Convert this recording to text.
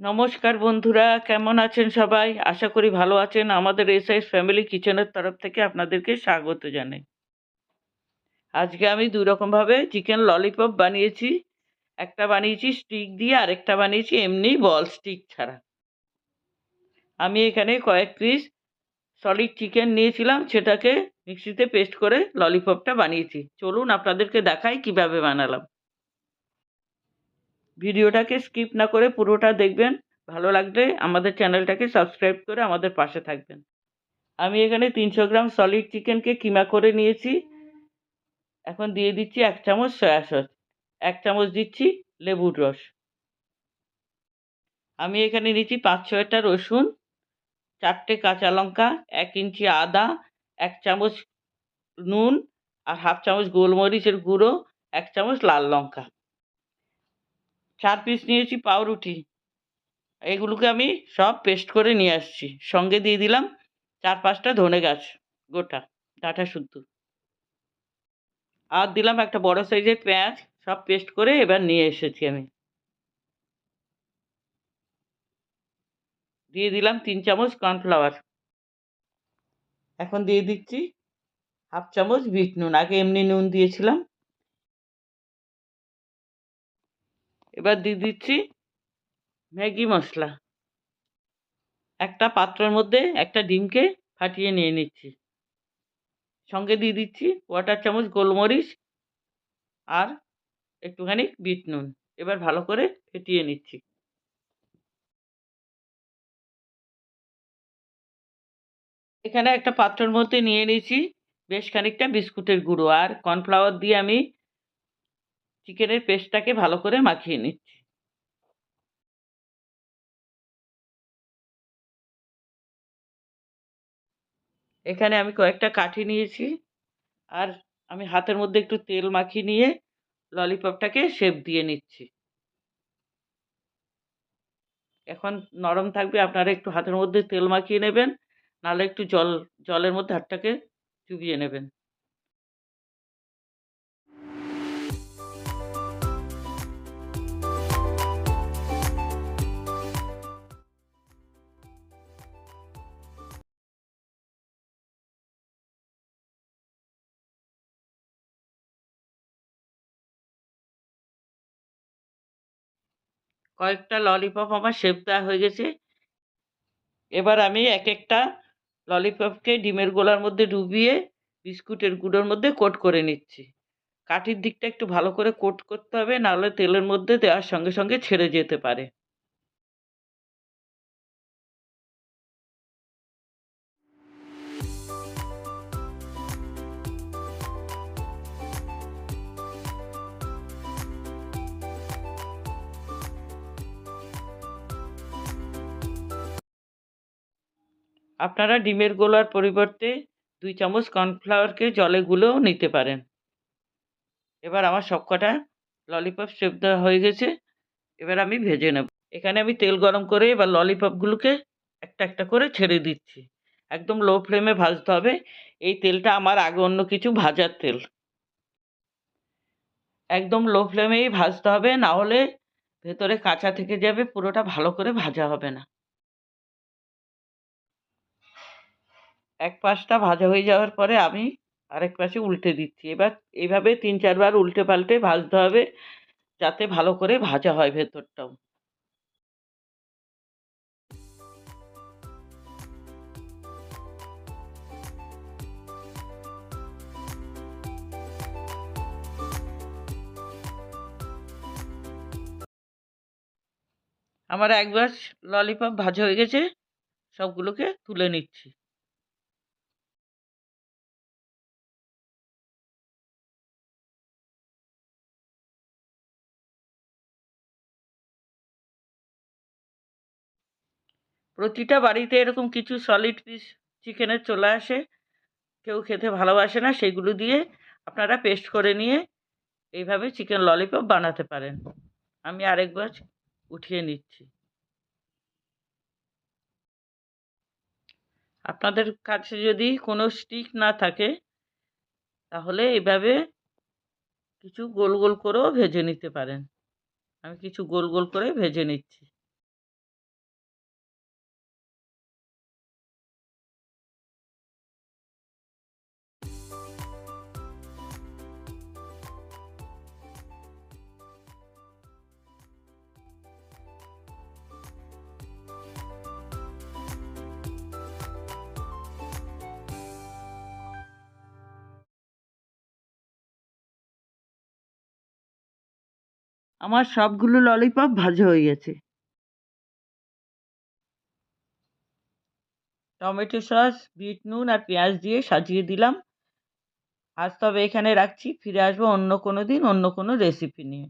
নমস্কার বন্ধুরা, কেমন আছেন সবাই? আশা করি ভালো আছেন। আমাদের এসআইএস ফ্যামিলি কিচেনের তরফ থেকে আপনাদেরকে স্বাগত জানাই। আজকে আমি দুই রকমভাবে চিকেন ললিপপ বানিয়েছি। একটা বানিয়েছি স্টিক দিয়ে, আরেকটা বানিয়েছি এমনি বল স্টিক ছাড়া। আমি এখানে কয়েক পিস সলিড চিকেন নিয়েছিলাম, সেটাকে মিক্সিতে পেস্ট করে ললিপপটা বানিয়েছি। চলুন আপনাদেরকে দেখাই কীভাবে বানালাম। ভিডিওটাকে স্কিপ না করে পুরোটা দেখবেন। ভালো লাগলে আমাদের চ্যানেলটাকে সাবস্ক্রাইব করে আমাদের পাশে থাকবেন। আমি এখানে তিনশো গ্রাম সলিড চিকেনকে কিমা করে নিয়েছি। এখন দিয়ে দিচ্ছি এক চামচ সয়া সস, এক চামচ দিচ্ছি লেবুর রস। আমি এখানে নিচ্ছি পাঁচ ছয়টা রসুন, চারটে কাঁচা লঙ্কা, এক ইঞ্চি আদা, এক চামচ নুন আর হাফ চামচ গোলমরিচের গুঁড়ো, এক চামচ লাল লঙ্কা। চার পিস নিয়েছি, পাউরুটি। এগুলোকে আমি সব পেস্ট করে নিয়ে আসছি। সঙ্গে দিয়ে দিলাম চার পাঁচটা ধনে গাছ, গোটা, ডাঁটা শুদ্ধ। আর দিলাম একটা বড় সাইজের পেঁয়াজ, সব পেস্ট করে এবার নিয়ে এসেছি আমি। দিয়ে দিলাম তিন চামচ কর্নফ্লাওয়ার এখন দিয়ে দিচ্ছি হাফ চামচ বিট নুন। আগে এমনি নুন দিয়েছিলাম। এবার দিয়ে দিচ্ছি ম্যাগি মশলা। একটা পাত্রের মধ্যে একটা ডিমকে ফাটিয়ে নিয়ে নিচ্ছি। সঙ্গে দিয়ে দিচ্ছি ওয়াটার চামচ গোলমরিচ আর একটুখানি বিট নুন। এবার ভালো করে ফেটিয়ে নিচ্ছি। এখানে একটা পাত্রের মধ্যে নিয়ে নিয়েছি বেশ খানিকটা বিস্কুটের গুঁড়ো। আর কর্নফ্লাওয়ার দিয়ে আমি চিকেনের পেস্টটাকে ভালো করে মাখিয়ে নিচ্ছি। এখানে আমি কয়েকটা কাঠি নিয়েছি আর আমি হাতের মধ্যে একটু তেল মাখিয়ে নিয়ে ললিপপটাকে শেপ দিয়ে নিচ্ছি। এখন নরম থাকবে, আপনারা একটু হাতের মধ্যে তেল মাখিয়ে নেবেন, নাহলে একটু জল, জলের মধ্যে হাতটাকে চুবিয়ে নেবেন। কয়েকটা ললিপপ আমার শেপ দেওয়া হয়ে গেছে। এবার আমি এক একটা ললিপপকে ডিমের গোলার মধ্যে ডুবিয়ে বিস্কুটের গুঁড়োর মধ্যে কোট করে নিচ্ছি। কাঠির দিকটা একটু ভালো করে কোট করতে হবে, নাহলে তেলের মধ্যে দেওয়ার সঙ্গে সঙ্গে ছেড়ে যেতে পারে। আপনারা ডিমের গোলার পরিবর্তে দুই চামচ কর্নফ্লাওয়ারকে জলে গুলেও নিতে পারেন। এবার আমার সবকটা ললিপপ শেপ দেওয়া হয়ে গেছে, এবার আমি ভেজে নেব। এখানে আমি তেল গরম করে এবার ললিপপগুলোকে একটা একটা করে ছেড়ে দিচ্ছি। একদম লো ফ্লেমে ভাজতে হবে। এই তেলটা আমার আগে অন্য কিছু ভাজার তেল। একদম লো ফ্লেমেই ভাজতে হবে, না হলে ভেতরে কাঁচা থেকে যাবে, পুরোটা ভালো করে ভাজা হবে না। এক পাশটা ভাজা হয়ে যাওয়ার পরে আমি আরেক পাশে উল্টে দিচ্ছি। এবার এইভাবে তিন, চারবার উল্টে পাল্টে ভাজতে হবে যাতে ভালো করে ভাজা হয় ভেতরটাও। আমার একবার ললিপপ ভাজা হয়ে গেছে, সবগুলোকে তুলে নিচ্ছি। প্রতিটা বাড়িতে এরকম কিছু সলিড পিস চিকেনের চলে আসে। কেউ খেতে ভালোবাসে না, সেগুলো দিয়ে আপনারা পেস্ট করে নিয়ে এইভাবে চিকেন ললিপপ বানাতে পারেন। আমি আরেকবার উঠিয়ে নিচ্ছি। আপনাদের কাছে যদি কোনো স্টিক না থাকে, তাহলে এইভাবে কিছু গোল গোল করেও ভেজে নিতে পারেন। আমি কিছু গোল গোল করে ভেজে নিচ্ছি। আমার সবগুলো ললিপপ ভাজা হয়ে গেছে। টমেটো সস, বিট নুন আর পেঁয়াজ দিয়ে সাজিয়ে দিলাম। আজ তবে এখানে রাখছি, ফিরে আসব অন্য কোনো দিন, অন্য কোনো রেসিপি নিয়ে।